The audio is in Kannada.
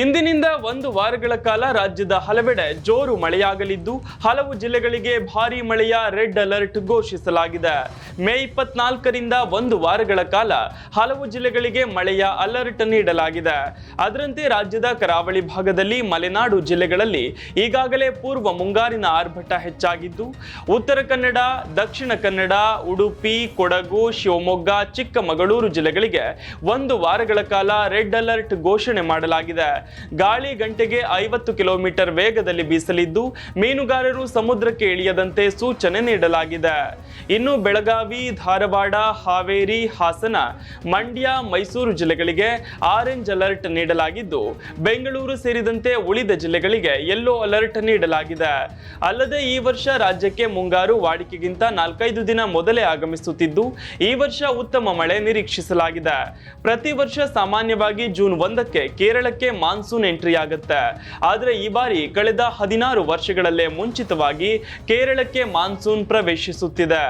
ಇಂದಿನಿಂದ ಒಂದು ವಾರಗಳ ಕಾಲ ರಾಜ್ಯದ ಹಲವೆಡೆ ಜೋರು ಮಳೆಯಾಗಲಿದ್ದು, ಹಲವು ಜಿಲ್ಲೆಗಳಿಗೆ ಭಾರೀ ಮಳೆಯ ರೆಡ್ ಅಲರ್ಟ್ ಘೋಷಿಸಲಾಗಿದೆ. ಮೇ ಇಪ್ಪತ್ನಾಲ್ಕರಿಂದ ಒಂದು ವಾರಗಳ ಕಾಲ ಹಲವು ಜಿಲ್ಲೆಗಳಿಗೆ ಮಳೆಯ ಅಲರ್ಟ್ ನೀಡಲಾಗಿದೆ. ಅದರಂತೆ ರಾಜ್ಯದ ಕರಾವಳಿ ಭಾಗದಲ್ಲಿ ಮಲೆನಾಡು ಜಿಲ್ಲೆಗಳಲ್ಲಿ ಈಗಾಗಲೇ ಪೂರ್ವ ಮುಂಗಾರಿನ ಆರ್ಭಟ ಹೆಚ್ಚಾಗಿದ್ದು, ಉತ್ತರ ಕನ್ನಡ, ದಕ್ಷಿಣ ಕನ್ನಡ, ಉಡುಪಿ, ಕೊಡಗು, ಶಿವಮೊಗ್ಗ, ಚಿಕ್ಕಮಗಳೂರು ಜಿಲ್ಲೆಗಳಿಗೆ ಒಂದು ವಾರಗಳ ಕಾಲ ರೆಡ್ ಅಲರ್ಟ್ ಘೋಷಣೆ ಮಾಡಲಾಗಿದೆ. ಗಾಳಿ ಗಂಟೆಗೆ ಐವತ್ತು ಕಿಲೋಮೀಟರ್ ವೇಗದಲ್ಲಿ ಬೀಸಲಿದ್ದು ಮೀನುಗಾರರು ಸಮುದ್ರಕ್ಕೆ ಇಳಿಯದಂತೆ ಸೂಚನೆ ನೀಡಲಾಗಿದೆ. ಇನ್ನು ಬೆಳಗಾವಿ, ಧಾರವಾಡ, ಹಾವೇರಿ, ಹಾಸನ, ಮಂಡ್ಯ, ಮೈಸೂರು ಜಿಲ್ಲೆಗಳಿಗೆ ಆರೆಂಜ್ ಅಲರ್ಟ್ ನೀಡಲಾಗಿದ್ದು, ಬೆಂಗಳೂರು ಸೇರಿದಂತೆ ಉಳಿದ ಜಿಲ್ಲೆಗಳಿಗೆ ಯೆಲ್ಲೋ ಅಲರ್ಟ್ ನೀಡಲಾಗಿದೆ. ಅಲ್ಲದೆ ಈ ವರ್ಷ ರಾಜ್ಯಕ್ಕೆ ಮುಂಗಾರು ವಾಡಿಕೆಗಿಂತ ನಾಲ್ಕೈದು ದಿನ ಮೊದಲೇ ಆಗಮಿಸುತ್ತಿದ್ದು, ಈ ವರ್ಷ ಉತ್ತಮ ಮಳೆ ನಿರೀಕ್ಷಿಸಲಾಗಿದೆ. ಪ್ರತಿ ವರ್ಷ ಸಾಮಾನ್ಯವಾಗಿ ಜೂನ್ ಒಂದಕ್ಕೆ ಕೇರಳಕ್ಕೆ ಮಾನ್ಸೂನ್ ಎಂಟ್ರಿ ಆಗುತ್ತೆ. ಆದರೆ ಈ ಬಾರಿ ಕಳೆದ ಹದಿನಾರು ವರ್ಷಗಳಲ್ಲೇ ಮುಂಚಿತವಾಗಿ ಕೇರಳಕ್ಕೆ ಮಾನ್ಸೂನ್ ಪ್ರವೇಶಿಸುತ್ತಿದೆ.